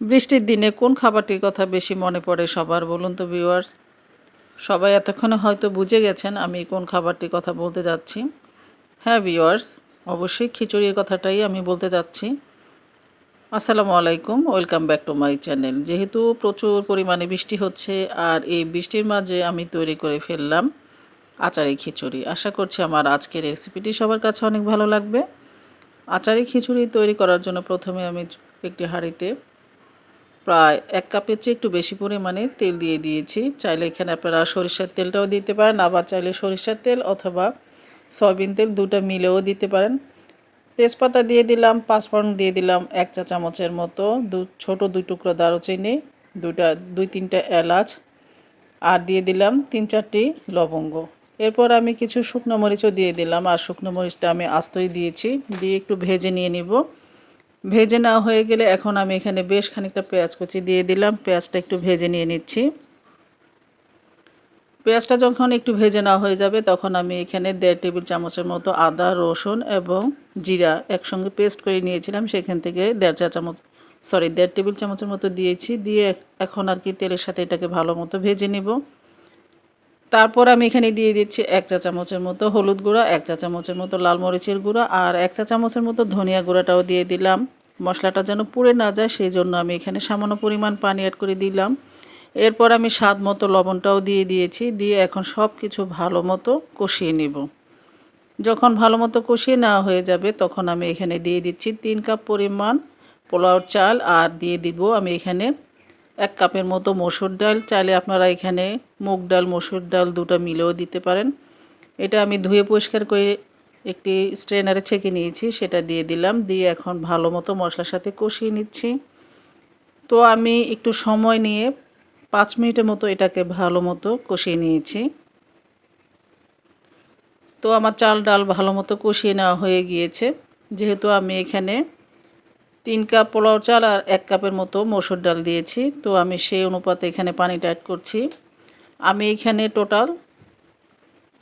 বৃষ্টির দিনে কোন খাবারটির কথা বেশি মনে পড়ে সবার, বলুন তো ভিউয়ার্স সবাই এতক্ষণে হয়তো বুঝে গেছেন আমি কোন খাবারটির কথা বলতে যাচ্ছি। হ্যাঁ ভিউয়ার্স অবশ্যই খিচুড়ির কথাটাই আমি বলতে যাচ্ছি। আসসালামু আলাইকুম, welcome back to my channel. যেহেতু প্রচুর পরিমাণে বৃষ্টি হচ্ছে আর এই বৃষ্টির মাঝে আমি তৈরি করে ফেললাম আচারি খিচুড়ি। আশা করছি আমার আজকের রেসিপিটি সবার কাছে অনেক ভালো লাগবে। আচারি খিচুড়ি তৈরি করার জন্য প্রথমে আমি একটি হাঁড়িতে প্রায় এক কাপের চেয়ে একটু বেশি পরিমাণে তেল দিয়ে দিয়েছি। চাইলে এখানে আপনারা সরিষার তেলটাও দিতে পারেন আবার চাইলে সরিষার তেল অথবা সয়াবিন তেল দুটো মিলেও দিতে পারেন। তেজপাতা দিয়ে দিলাম, পাঁচফোড়ন দিয়ে দিলাম এক চা চামচের মতো, দু, ছোটো দুই টুকরো দারুচিনি দুটা দুই তিনটা এলাচ আর দিয়ে দিলাম তিন চারটি লবঙ্গ। এরপর আমি কিছু শুকনো মরিচও দিয়ে দিলাম আর শুকনো মরিচটা আমি আস্তই দিয়েছি, দিয়ে একটু ভেজে নিয়ে নিব। ভেজে না হয়ে গেলে এখন আমি এখানে বেশ খানিকটা পেঁয়াজ কুচি দিয়ে দিলাম। পেঁয়াজটা একটু ভেজে নিয়ে নিচ্ছি। পেঁয়াজটা যখন একটু ভেজে নেওয়া হয়ে যাবে, তখন আমি এখানে দেড় টেবিল চামচের মতো আদা, রসুন এবং জিরা একসঙ্গে পেস্ট করে নিয়েছিলাম। সেখান থেকে দেড় চা চামচ, সরি, দেড় টেবিল চামচের মতো দিয়েছি। দিয়ে এখন আর কি তেলের সাথে এটাকে ভালো মতো ভেজে নেব। তারপর আমি এখানে দিয়ে দিচ্ছি এক চা চামচের মতো হলুদ গুঁড়া, এক চা চামচের মতো লাল মরিচের গুঁড়া আর এক চা চামচের মতো ধনিয়া গুঁড়াটাও দিয়ে দিলাম। মশলাটা যেন পুড়ে না যায় সেই জন্য আমি এখানে সামান্য পরিমাণ পানি অ্যাড করে দিলাম। এরপর আমি স্বাদ মতো লবণটাও দিয়ে দিয়েছি, দিয়ে এখন সব কিছু ভালো মতো কষিয়ে নেব। যখন ভালো মতো কষিয়ে নেওয়া হয়ে যাবে তখন আমি এখানে দিয়ে দিচ্ছি তিন কাপ পরিমাণ পোলাওর চাল আর দিয়ে দিব আমি এখানে এক কাপের মতো মসুর ডাল। চাইলে আপনারা এখানে মুগ ডাল, মসুর ডাল দুটো মিলেও দিতে পারেন। এটা আমি ধুয়ে পরিষ্কার করে একটি স্ট্রেনারে ছেঁকে নিয়েছি, সেটা দিয়ে দিলাম। দিয়ে এখন ভালো মতো মশলার সাথে কষিয়ে নিচ্ছি। তো আমি একটু সময় নিয়ে পাঁচ মিনিটের মতো এটাকে ভালো মতো কষিয়ে নিয়েছি। তো আমার চাল ডাল ভালো মতো কষিয়ে নেওয়া হয়ে গিয়েছে। যেহেতু আমি এখানে তিন কাপ পোলাও চাল আর এক কাপের মতো মসুর ডাল দিয়েছি। তো আমি সেই অনুপাতে এখানে পানিটা অ্যাড করছি। আমি এখানে টোটাল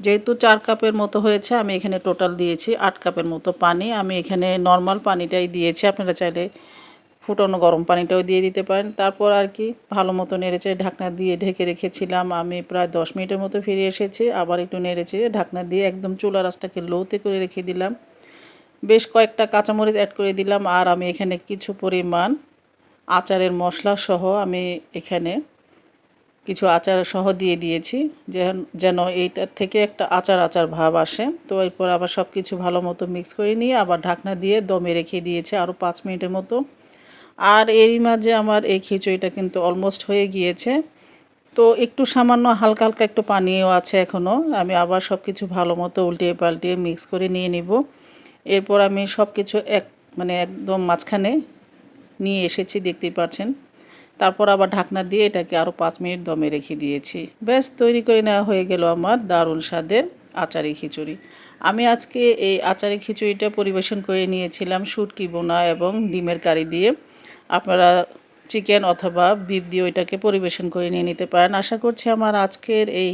যেহেতু চার কাপের মতো হয়েছে, আমি এখানে টোটাল দিয়েছি আট কাপের মতো পানি। আমি এখানে নর্মাল পানিটাই দিয়েছি। আপনারা চাইলে ফুটানো গরম পানিটাও দিয়ে দিতে পারেন। তারপর আর কি ভালো মতো নেড়েচে ঢাকনা দিয়ে ঢেকে রেখেছিলাম। আমি প্রায় দশ মিনিটের মতো ফিরে এসেছি। আবার একটু নেড়েছে ঢাকনা দিয়ে একদম চুলা রাসটাকে লোতে করে রেখে দিলাম। বেশ কয়েকটা কাঁচামরিচ অ্যাড করে দিলাম আর আমি এখানে কিছু পরিমাণ আচারের মশলা সহ আমি এখানে কিছু আচার সহ দিয়ে দিয়েছি, যেন এইটার থেকে একটা আচার আচার ভাব আসে। তো এরপর আবার সব কিছু ভালো মতো মিক্স করে নিয়ে আবার ঢাকনা দিয়ে দমে রেখে দিয়েছে আরও পাঁচ মিনিটের মতো। আর এরই মাঝে আমার এই খিচুড়িটা কিন্তু অলমোস্ট হয়ে গিয়েছে। তো একটু সামান্য হালকা হালকা একটু পানিও আছে এখনও আমি আবার সব কিছু ভালো মতো উল্টিয়ে পাল্টিয়ে মিক্স করে নিয়ে নিব। এরপর আমি সব কিছু এক মানে একদম মাঝখানে নিয়ে এসেছি, দেখতেই পাচ্ছেন তারপর আবার ঢাকনা দিয়ে এটাকে আরও পাঁচ মিনিট দমে রেখে দিয়েছি। ব্যাস, তৈরি করে নেওয়া হয়ে গেল আমার দারুণ স্বাদের আচারি খিচুড়ি। আমি আজকে এই আচারি খিচুড়িটা পরিবেশন করে নিয়েছিলাম শুটকি বোনা এবং ডিমের কারি দিয়ে। আপনারা চিকেন অথবা বিপ দিয়ে ওইটাকে পরিবেশন করে নিয়ে নিতে পারেন। আশা করছি আমার আজকের এই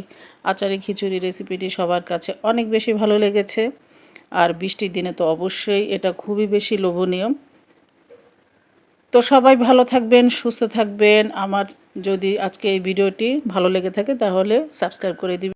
আচারি খিচুড়ি রেসিপিটি সবার কাছে অনেক বেশি ভালো লেগেছে। আর বৃষ্টির দিনে তো অবশ্যই এটা খুবই বেশি লোভনীয়। তো সবাই ভালো থাকবেন, সুস্থ থাকবেন। আমার যদি আজকে এই ভিডিওটি ভালো লেগে থাকে তাহলে সাবস্ক্রাইব করে দিবেন।